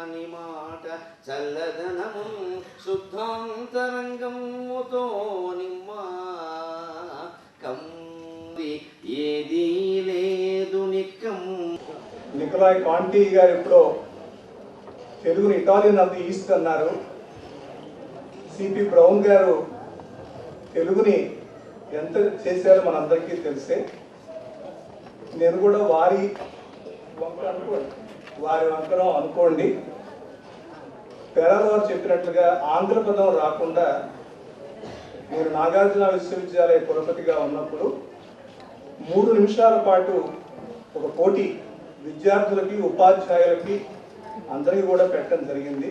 అని మాట చల్లదనము శుద్ధాంతరంగముతో నిమ్మ కంది ఏది లేదు నిక్కం. నికలాయ్ కాంటీ గారు ఎప్పుడో తెలుగుని ఇటాలియన్ ఆఫ్ ది ఈస్ట్ అన్నారు. సిపి బ్రౌన్ గారు తెలుగుని ఎంత చేశారో మనందరికీ తెలిసే. నేను కూడా వారి అనుకోండి వారి వంకరం అనుకోండి. పేరాలవారు చెప్పినట్లుగా ఆంధ్రపదం రాకుండా మీరు నాగార్జున విశ్వవిద్యాలయ కులపతిగా ఉన్నప్పుడు మూడు నిమిషాల పాటు ఒక పోటీ విద్యార్థులకి ఉపాధ్యాయులకి అందరికీ కూడా పెట్టడం జరిగింది.